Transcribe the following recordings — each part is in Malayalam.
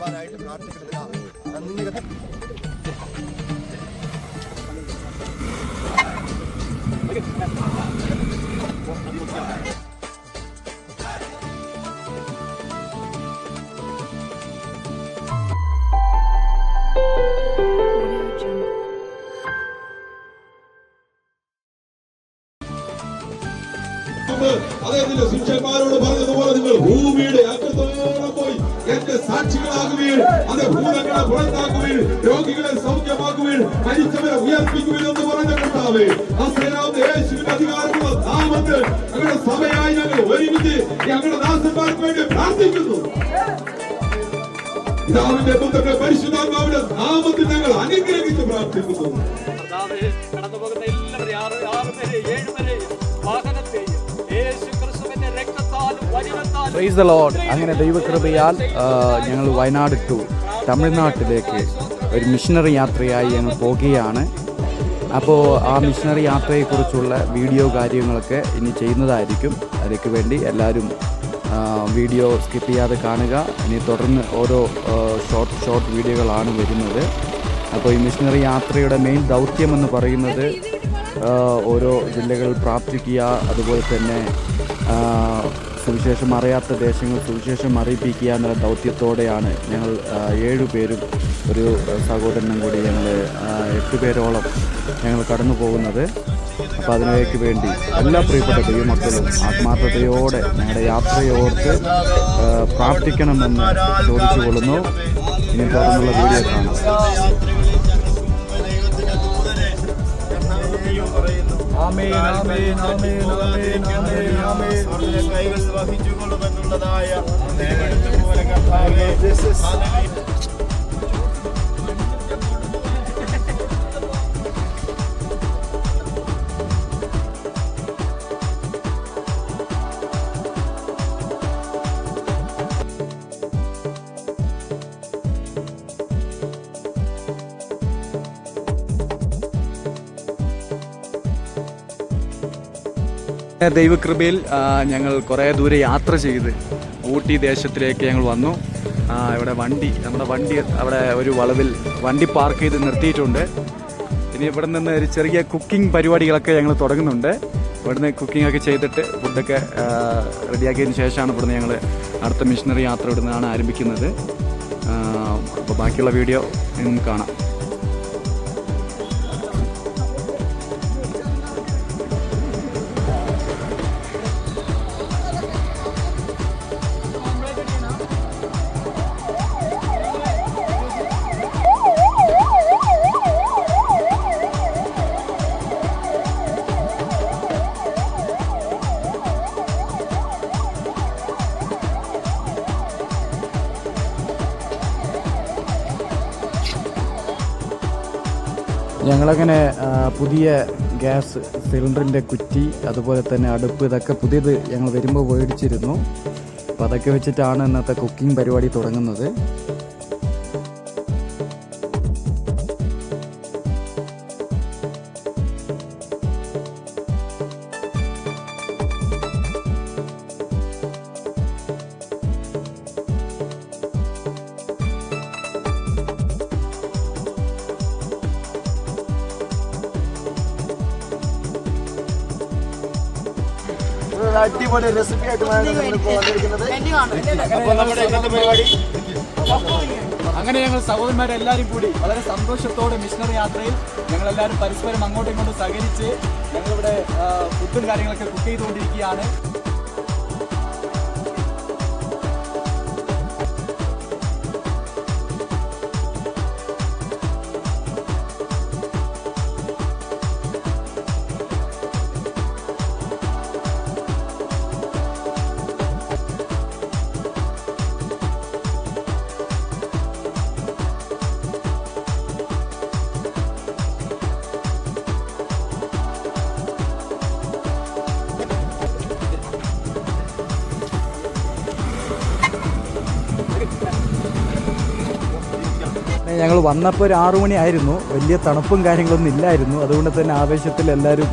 വരുവാനായിട്ട് പ്രാർത്ഥിക്കുന്നത് നന്ദി. Audio അദ്ദേഹത്തിന്റെ ശിഷ്യന്മാരോട് പറഞ്ഞതുപോലെ നിങ്ങൾ ഭൂമിയുടെ അറ്റത്തോളം പോയി എന്റെ സാക്ഷികളാകുവീൻ. അത് ഭൂതങ്ങളെ പുറത്താക്കുവീൻ. രോഗികളെ സൗഖ്യമാക്കുവീൻ. മരിച്ചവരെ ഉയർപ്പിക്കുവിൻ എന്ന് പറഞ്ഞ കർത്താവേ യേശുവിന്റെ അധികാരമുള്ള നാമത്തിൽ ഞങ്ങളുടെ സഭയായി ഞങ്ങൾ ഒരുമിച്ച് ഞങ്ങളുടെ ദാസന്മാർക്ക് വേണ്ടി പ്രാർത്ഥിക്കുന്നു. പിതാവിന്റെ പുത്രന്റെ പരിശുദ്ധാത്മാവിന്റെ നാമത്തിൽ ഞങ്ങൾ അനുഗ്രഹിച്ച് പ്രാർത്ഥിക്കുന്നു. കടന്നുപോകുന്ന കടന്നു പോകുന്ന എല്ലാവരെയും ആറ് ആറ് പേരെ ഏഴ് പേരെ പ്രൈസ് ദ ലോഡ് അങ്ങനെ ദൈവകൃപയാൽ ഞങ്ങൾ വയനാട് ടു തമിഴ്നാട്ടിലേക്ക് ഒരു മിഷണറി യാത്രയായി ഞങ്ങൾ പോകുകയാണ് അപ്പോൾ ആ മിഷണറി യാത്രയെക്കുറിച്ചുള്ള വീഡിയോ കാര്യങ്ങളൊക്കെ ഇനി ചെയ്യുന്നതായിരിക്കും. അതിലേക്ക് വേണ്ടി എല്ലാവരും വീഡിയോ സ്കിപ്പ് ചെയ്യാതെ കാണുക. ഇനി തുടർന്ന് ഓരോ ഷോർട്ട് ഷോർട്ട് വീഡിയോകളാണ് വരുന്നത്. അപ്പോൾ ഈ മിഷണറി യാത്രയുടെ മെയിൻ ദൗത്യം എന്ന് പറയുന്നത് ഓരോ ജില്ലകളിൽ പ്രാർത്ഥിക്കുക അതുപോലെ തന്നെ സുവിശേഷം അറിയാത്ത ദേശങ്ങൾ സുവിശേഷം അറിയിപ്പിക്കുക എന്നുള്ള ദൗത്യത്തോടെയാണ് ഞങ്ങൾ ഏഴു പേരും ഒരു സഹോദരനും കൂടി ഞങ്ങൾ എട്ട് പേരോളം ഞങ്ങൾ കടന്നു പോകുന്നത്. അപ്പോൾ അതിനേക്ക് വേണ്ടി എല്ലാ പ്രിയപ്പെട്ട ദൈവമക്കളും ആത്മാർത്ഥതയോടെ ഞങ്ങളുടെ യാത്രയോർത്ത് പ്രാർത്ഥിക്കണമെന്ന് ചോദിച്ചു കൊള്ളുന്നു ഇനി തുടർന്നുള്ള വീഡിയോ കാണാം. കൈകൾ വഹിച്ചുകൊള്ളുമെന്നുള്ളതായ പോലെ കർത്താവേ ദൈവകൃപയിൽ ഞങ്ങൾ കുറേ ദൂരെ യാത്ര ചെയ്ത് ഊട്ടി ദേശത്തിലേക്ക് ഞങ്ങൾ വന്നു. ഇവിടെ വണ്ടി നമ്മുടെ വണ്ടി അവിടെ ഒരു വളവിൽ വണ്ടി പാർക്ക് ചെയ്ത് നിർത്തിയിട്ടുണ്ട്. ഇനി ഇവിടെ നിന്ന് ഒരു ചെറിയ കുക്കിംഗ് പരിപാടികളൊക്കെ ഞങ്ങൾ തുടങ്ങുന്നുണ്ട്. ഇവിടുന്ന് കുക്കിംഗ് ഒക്കെ ചെയ്തിട്ട് ഫുഡൊക്കെ റെഡിയാക്കിയതിന് ശേഷമാണ് ഇവിടുന്ന് ഞങ്ങൾ അടുത്ത മിഷനറി യാത്ര ഇവിടുന്നാണ് ആരംഭിക്കുന്നത്. അപ്പോൾ ബാക്കിയുള്ള വീഡിയോ കാണാം. ഞങ്ങളങ്ങനെ പുതിയ ഗ്യാസ് സിലിണ്ടറിന്റെ കുറ്റി അതുപോലെ തന്നെ അടുപ്പ് ഇതൊക്കെ പുതിയത് ഞങ്ങൾ വരുമ്പോൾ മേടിച്ചിരുന്നു. അപ്പോൾ അതൊക്കെ വെച്ചിട്ടാണ് ഇന്നത്തെ കുക്കിംഗ് പരിപാടി തുടങ്ങുന്നത്. ഒരു അടിപൊളി റെസിപ്പി ആയിട്ടുമാണ് വന്നിരിക്കുന്നത്. അപ്പോൾ നമ്മുടെ ഇന്നത്തെ പരിപാടി? അങ്ങനെ ഞങ്ങൾ സഹോദരന്മാരെല്ലാവരും കൂടി വളരെ സന്തോഷത്തോടെ മിഷണറി യാത്രയിൽ ഞങ്ങളെല്ലാവരും പരസ്പരം അങ്ങോട്ടും ഇങ്ങോട്ടും സഹകരിച്ച് ഞങ്ങളിവിടെ ഫുഡും കാര്യങ്ങളൊക്കെ കുക്ക് ചെയ്തുകൊണ്ടിരിക്കുകയാണ്. ഞങ്ങൾ വന്നപ്പോൾ ഒരു ആറു മണിയായിരുന്നു. വലിയ തണുപ്പും കാര്യങ്ങളൊന്നും ഇല്ലായിരുന്നു. അതുകൊണ്ട് തന്നെ ആവേശത്തിൽ എല്ലാവരും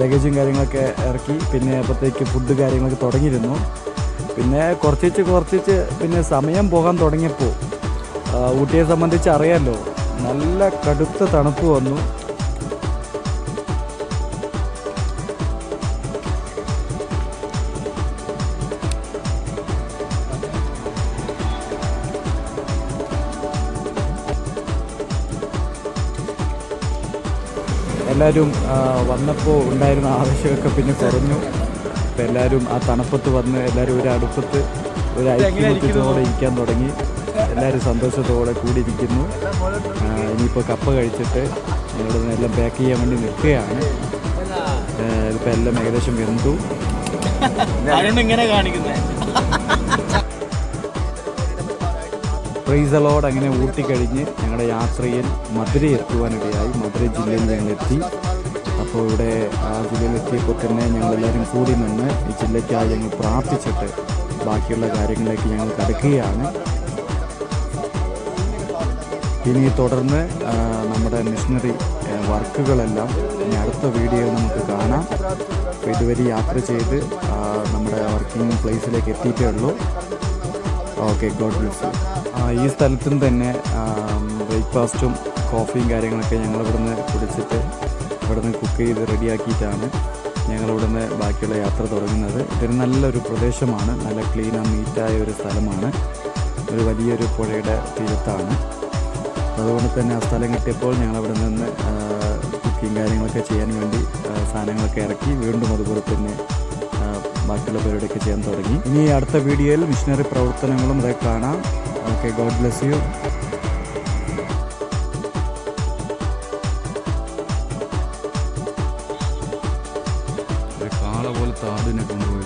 ലഗേജും കാര്യങ്ങളൊക്കെ ഇറക്കി. പിന്നെ അപ്പോഴത്തേക്ക് ഫുഡ് കാര്യങ്ങളൊക്കെ തുടങ്ങിയിരുന്നു. പിന്നെ കുറച്ചിച്ച് കുറച്ചിച്ച് പിന്നെ സമയം പോകാൻ തുടങ്ങിയപ്പോൾ ഊട്ടിയെ സംബന്ധിച്ച് അറിയാമല്ലോ നല്ല കടുത്ത തണുപ്പ് വന്നു. എല്ലാവരും വന്നപ്പോൾ ഉണ്ടായിരുന്ന ആവശ്യമൊക്കെ പിന്നെ കുറഞ്ഞു. അപ്പോൾ എല്ലാവരും ആ തണുപ്പത്ത് വന്ന് എല്ലാവരും ഒരു അടുപ്പത്ത് ഒരു ഐക്യത്തോടെ ഇരിക്കാൻ തുടങ്ങി. എല്ലാവരും സന്തോഷത്തോടെ കൂടിയിരിക്കുന്നു. ഇരിക്കുന്നു ഇനിയിപ്പോൾ കപ്പ കഴിച്ചിട്ട് ഞങ്ങളിവിടെ എല്ലാം പാക്ക് ചെയ്യാൻ വേണ്ടി നിൽക്കുകയാണ്. ഇപ്പം എല്ലാം ഏകദേശം വെന്തു. ഇങ്ങനെ കാണിക്കുന്നത് ഫ്രീസലോട് അങ്ങനെ ഊട്ടിക്കഴിഞ്ഞ് ഞങ്ങളുടെ യാത്രയിൽ മധുര എത്തുവാനിടയായി. മധുര ജില്ലയിൽ ഞങ്ങൾ എത്തി അപ്പോൾ ഇവിടെ ആ ജില്ലയിൽ എത്തിയപ്പോൾ തന്നെ ഞങ്ങളെല്ലാവരും കൂടി നിന്ന് ഈ ജില്ലയ്ക്കായി ഞങ്ങൾ പ്രാർത്ഥിച്ചിട്ട് ബാക്കിയുള്ള കാര്യങ്ങളിലേക്ക് ഞങ്ങൾ കടക്കുകയാണ്. ഇനി തുടർന്ന് നമ്മുടെ മിഷനറി വർക്കുകളെല്ലാം ഇനി അടുത്ത വീഡിയോയിൽ നമുക്ക് കാണാം. അപ്പോൾ ഇതുവരെ യാത്ര ചെയ്ത് നമ്മുടെ വർക്കിംഗ് പ്ലേസിലേക്ക് എത്തിയിട്ടേ ഉള്ളൂ. ഓക്കെ ഗോഡ് ബ്ലസ് ഈ സ്ഥലത്തും തന്നെ ബ്രേക്ക്ഫാസ്റ്റും കോഫിയും കാര്യങ്ങളൊക്കെ ഞങ്ങൾ ഇവിടുന്ന് കുടിച്ചിട്ട് ഇവിടുന്ന് കുക്ക് ചെയ്ത് റെഡിയാക്കിയിട്ടാണ് ഞങ്ങൾ ഇവിടുന്ന് ബാക്കിയുള്ള യാത്ര തുടങ്ങുന്നത്. ഇതൊരു നല്ലൊരു പ്രദേശമാണ്. നല്ല ക്ലീൻ നീറ്റായ ഒരു സ്ഥലമാണ്. ഒരു വലിയൊരു പുഴയുടെ തീരത്താണ്. അതുകൊണ്ട് തന്നെ ആ സ്ഥലം കിട്ടിയപ്പോൾ ഞങ്ങൾ അവിടെ നിന്ന് കുക്കിങ് കാര്യങ്ങളൊക്കെ ചെയ്യാൻ വേണ്ടി സാധനങ്ങളൊക്കെ ഇറക്കി വീണ്ടും അതുപോലെ തന്നെ ബാക്കിയുള്ള പരിപാടിയൊക്കെ ചെയ്യാൻ തുടങ്ങി. ഇനി അടുത്ത വീഡിയോയിൽ മിഷനറി പ്രവർത്തനങ്ങളും ഇതൊക്കെ കാണാം. ഓക്കെ ഗോഡ് ബ്ലെസ് യു കാള പോലത്തെ ആടിനെ കൊണ്ടുപോയി.